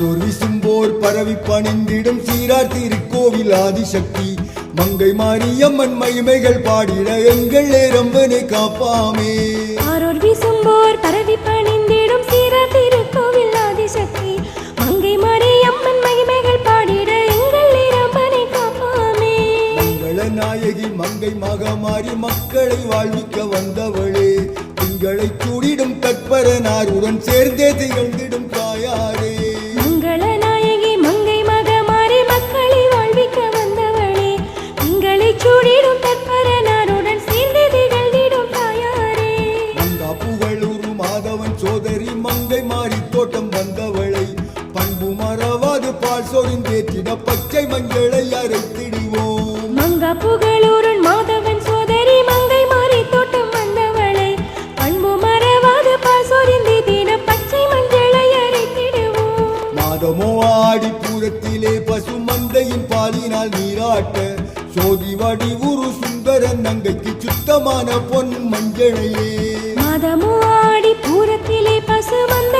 பாரூர் விசும்போர் பரவி பணிந்திடும் சீரார் திருக்கோவில் ஆதிசக்தி. மங்கை மாரியம்மன் மகிமைகள் பாடிட எங்கள் ரம்பனை காப்பாமே. ஆரோர் வீசும்போர் பரவி பணிந்திடும் சீர திருக்கோவில் ஆதிசக்தி. மங்கை மாரியம்மன் மகிமைகள் பாடிட எங்கள் இரம்பனை காப்பாமே. மங்கள நாயகி மங்கை மகமாரி மக்களை வாழ்விக்க வந்தவளே. திங்களை சூடிடும் கற்பரனாருடன் சேர்ந்தே திகழ்ந்திடும் தாயாரே. திங்களை தற்பரனாருடன் சேர்ந்து திகழ்ந்திடும் தாயாரே. மங்கா புகழூர் மாதவன் சோதரி மங்கை மாறி தோட்டம் வந்தவளை. பண்பு மறவாது பால் சொரிந்தேற்றிட பச்சை மஞ்சளை அரைத்து சுத்தமான பொன் மஞ்சளையே. மாதமோ ஆடி பூரத்திலே பசு வந்த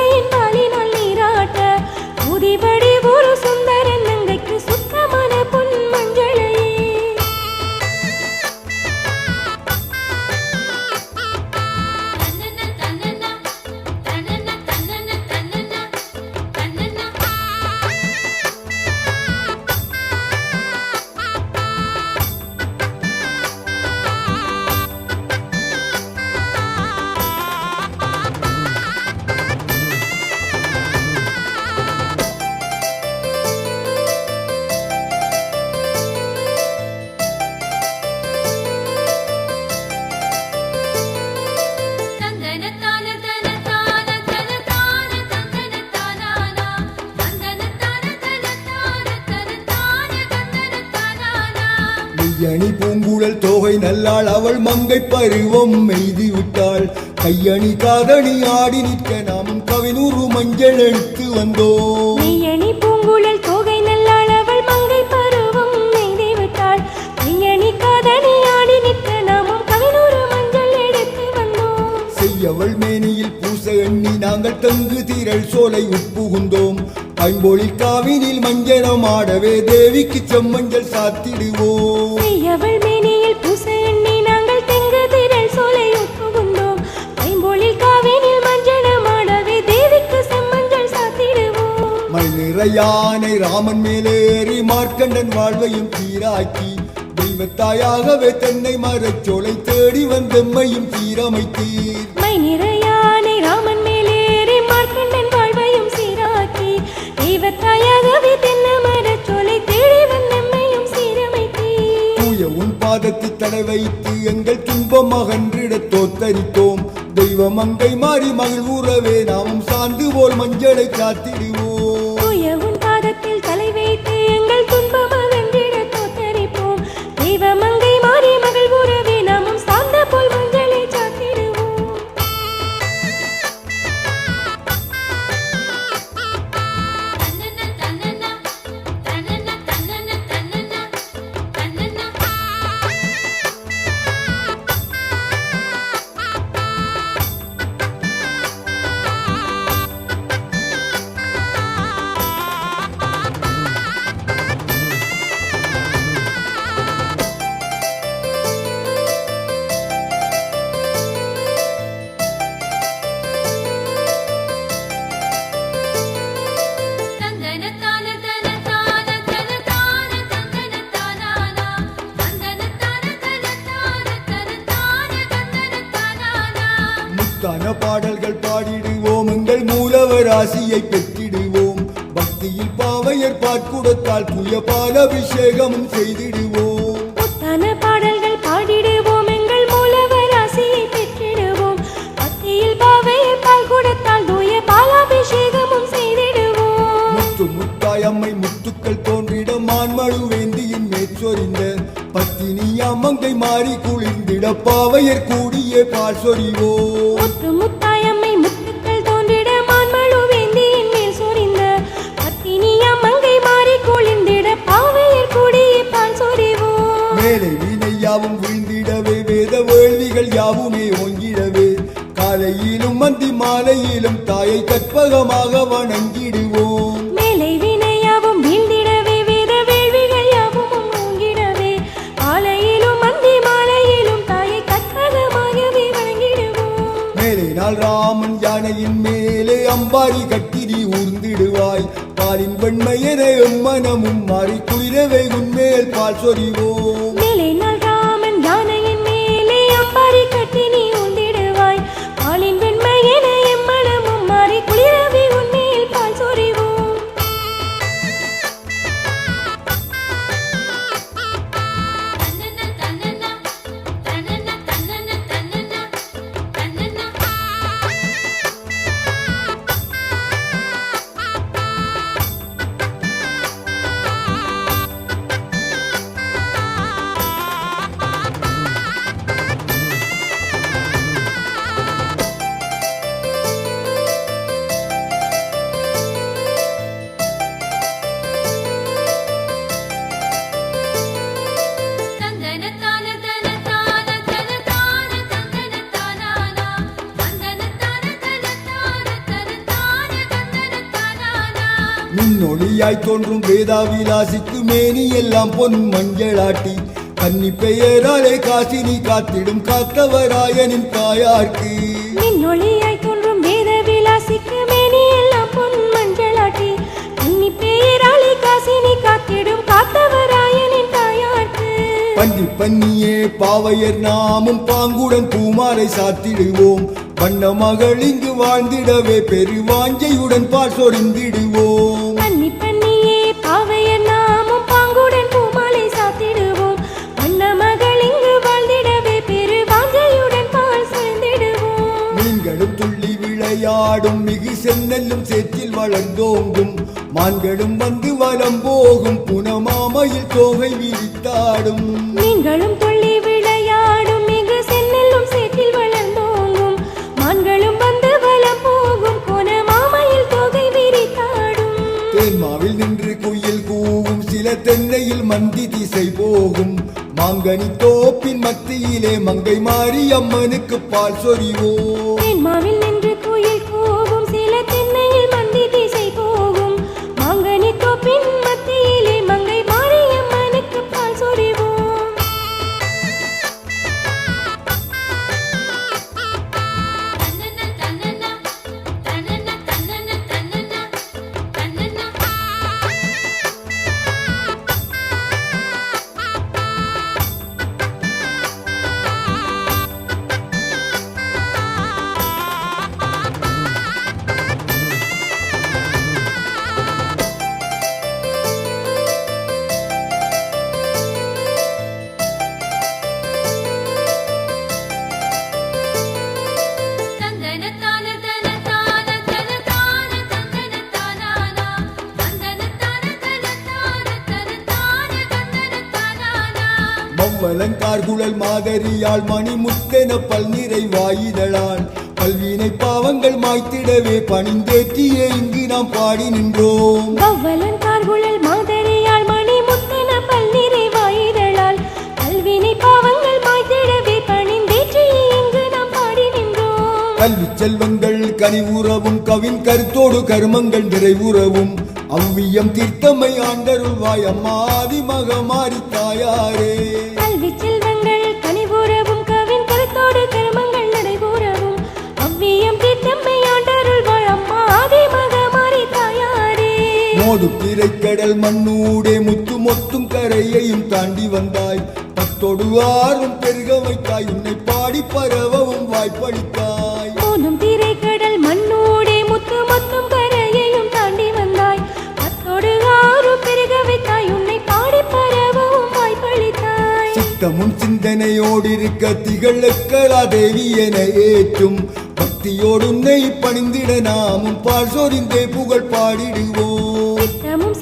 மெய்யணி பூங்குழல் தோகை நல்லாள் அவள் மங்கை பருவம் மெய்தி விட்டாள். கையணி காதணி ஆடி நிற்க நாமும் கவினூறு மஞ்சள் எடுத்து வந்தோம். மெய்யணி பூங்குழல் தோகை நல்லாள் அவள் மங்கை பருவம் நெய்தி விட்டாள். மெய்யணி காதணி ஆடி நிற்க நாமும் கவினூறு மஞ்சள் எடுத்து வந்தோம். செய்யவள் மேனியில் பூச எண்ணி நாங்கள் தங்கு தீரல் சோலை உட்புகுந்தோம். ஐம்பொழில் காவினில் மஞ்சனம் ஆடவே தேவிக்கு செம்மஞ்சள் சாத்திடுவோம். செய்யவள் மேனியில் பூச எண்ணி நாங்கள் தெங்கு திரள் சோலை உட்புகுந்தோம் ஐம்பொழில் காவினில் மஞ்சளமாடவே தேவிக்கு செம்மஞ்சள் சாத்திடுவோம். மல் நிறையானை ராமன் மேலேறி மார்க்கண்டன் வாழ்வையும் சீராக்கி தெய்வத்தாயாகவே தென்னை மரச்சோலை தேடி வந்தெம்மையும் சீரமைத்தீர். மை நிறையானை பாதத்து தலை வைத்து எங்கள் துன்பம் அகன்றிட தோத்தரித்தோம். தெய்வம் அங்கை மாறி மகிழ்வுறவே நாமும் சார்ந்து போல் மஞ்சளை காத்திடுவோம். ஆசியை பெற்றிடுவோம். பக்தியில் பாவையர் பாற்குடத்தால் புய பாலபிஷேகமும் செய்திடுவோம். முத்தான பாடல்கள் பாடிடுவோம். எங்கள் மூலவர் ஆசையை பெற்றிடுவோம். பக்தியில் பாவையில் பால் கொடுத்தால் தூய பாலாபிஷேகமும் செய்திடுவோம். முத்து முத்தாய் அம்மை முத்துக்கள் தோன்றிட மான்மழு வேந்தியின் மேற்சொரிந்த பத்தினி அம்மங்கை மாறி குளிர்ந்திட பாவையர் கூடிய பால் சொறிவோம் முத்து முத்தாயம்மை வேத வேள்விகள் யாவுமே ஓங்கிடவே. காலையிலும் மந்தி மாலையிலும் தாயை கற்பகமாக வணங்கிடுவோம். மேலை வினையாவும் வீழ்ந்திடவே வேத வேள்விகள் யாவும் ஓங்கிடவே. காலையிலும் மந்தி மாலையிலும் தாயை கற்பகமாகவே வணங்கிடுவோம். மேலே நாள் ராமன் யானையின் மேலே அம்பாரி கட்டிரி ஊர்ந்திடுவாய். பாலின் வெண்மையென எம்மனமும் மாறி குளிரவே உன்மேல் பால் சொறிவோம் மின்னொளியாய் தோன்றும் வேதாவிலாசிக்கு மேனி எல்லாம் பொன் மஞ்சளாட்டி. கன்னி பெயராலே காசினி காத்திடும் காத்தவராயனின் தாயார்க்கு. மின்னொளியாய் தோன்றும் வேத விலாசிக்கு மேனி எல்லாம் பொன் மஞ்சளாட்டி. கன்னி பேராளி காசினி காத்திடும் காத்தவராயனின் தாயார்க்கு. பன்னி பன்னியே பாவையர் நாமும் பாங்குடன் பூமாலை சாத்திடுவோம். வண்ண மகள் இங்கு வாழ்ந்திடவே பெருவாஞ்சையுடன் பால் சொரிந்திடுவோம். விளையாடும் மிகு சென்னல்லும் சேற்றில் வளர்ந்தோங்கும் மான்களும் வந்து வலம் போகும். புனமாமையில் தோகை விரித்தாடும். மீன்களும் துள்ளி விளையாடும். மிகு சென்னெல்லும் சேற்றில் வளர்ந்தோங்கும் மான்களும் வந்து வலம் போகும். கோன மாமையில் தொகை விரித்தாடும். தேன்மாவில் நின்று குயில் கூவும். சில தென்னையில் மந்தி திசை போகும். மாங்கனி தோப்பின் மத்தியிலே மங்கை மாறி அம்மனுக்கு பால் சொறிவோம் தேன்மாவில் மவ்வலங்கார் குழல் மாதரியால் மணி முத்தென பல்நிறை வாயிதழால். பல்வினை பாவங்கள் மாய்த்திடவே பணிந்தேற்றியே இங்கு நாம் பாடி நின்றோம். கவ்வலன் கார்குழல் மாதரியால் மணி முத்தன பல்நிறை வாயிதழால். கல்வினை பாவங்கள் மாய்த்திடவே பணிந்தேற்றி இங்கு நாம் பாடி நின்றோம். கல்வி செல்வங்கள் கனிவுறவும் கவின் கருத்தோடு கருமங்கள் நிறைவுறவும். அவ்வியம் தீர்த்தமை ஆண்டருள்வாய் அம்மாதி மகமாரி தாயாரே. தாயாரே மோது திரைக்கடல் மண்ணூடே முத்து மொத்தும் கரையையும் தாண்டி வந்தாய். பத்தோடு ஆறும் பெருக வைத்தாய் உன்னை பாடி பரவவும் வாய்ப்பளித்தாய். மோதும் திரைக்கடல் மண்ணூடே முத்து மொத்தும் கரையையும் தாண்டி வந்தாய். அத்தோடு ஆறு பெருக வைத்தாய் உன்னை பாடி பரவவும் வாய்ப்பளித்தாய். சித்தமும் சிந்தனையோடு இருக்க திகழக்கலா தேவி என ஏற்றும். பக்தியோடு உன்னை பணிந்திட நாமும் பால் சொரிந்தே புகழ் பாடிடுவோம். சித்தமும்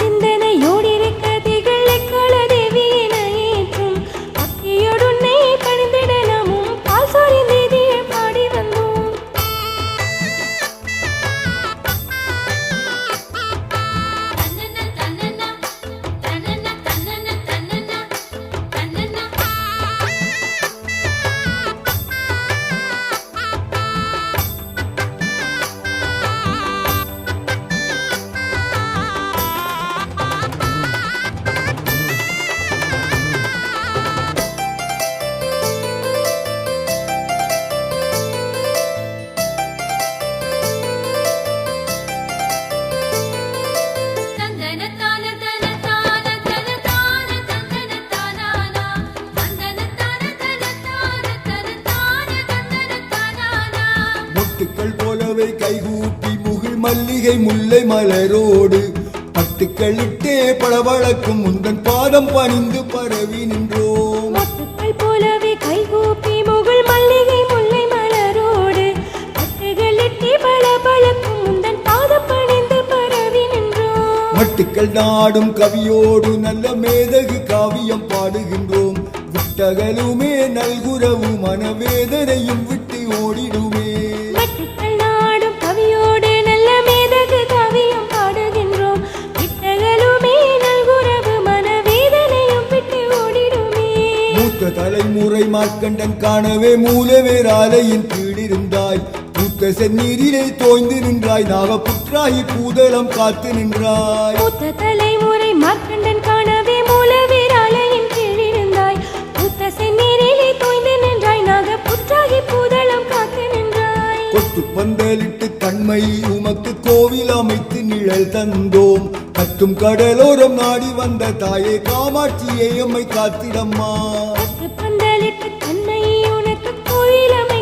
கைகூப்பி முகில் மல்லிகை முல்லை மலரோடு பட்டுக்களிட்டே பளபளக்கும் முந்தன் பாதம் பணிந்து பரவி நின்றோம். போலவே கைகூப்பி முகில் மல்லிகை முல்லை மலரோடு பட்டுகளிட்டி பளபளக்கும் முந்தன் பாதம் பணிந்து பரவி நின்றோம். மட்டுக்கள் நாடும் கவியோடு நல்ல மேதகு காவியம் பாடுகின்றோம். விட்டகலுமே நல்குறவு மனவேதனையும் விட்டு ஓடிடுமே. மூத்த தலைமுறை மார்க்கண்டன் காணவே மூலவேராலையின் கீழிருந்தாய். பூத்த செந்நீரிலே தோய்ந்து நின்றாய். நாகப்புற்றாகி பூதளம் காத்து நின்றாய். மூத்த தலைமுறை மார்க்கண்டன் காணவே மூலவீராலையின் கீழிருந்தாய். பூத்த செந்நீரிலே தோய்ந்து நின்றாய். நாக புற்றாகி பூதளம் காத்து நின்றாய். கொத்து பந்தலிட்டு தன்மை உமக்கு கோவில் அமைத்து நிழல் தந்தோம். கத்தும் கடலோரம் நாடி வந்த தாயே காமாட்சியே எம்மை காத்திடம்மா. பத்து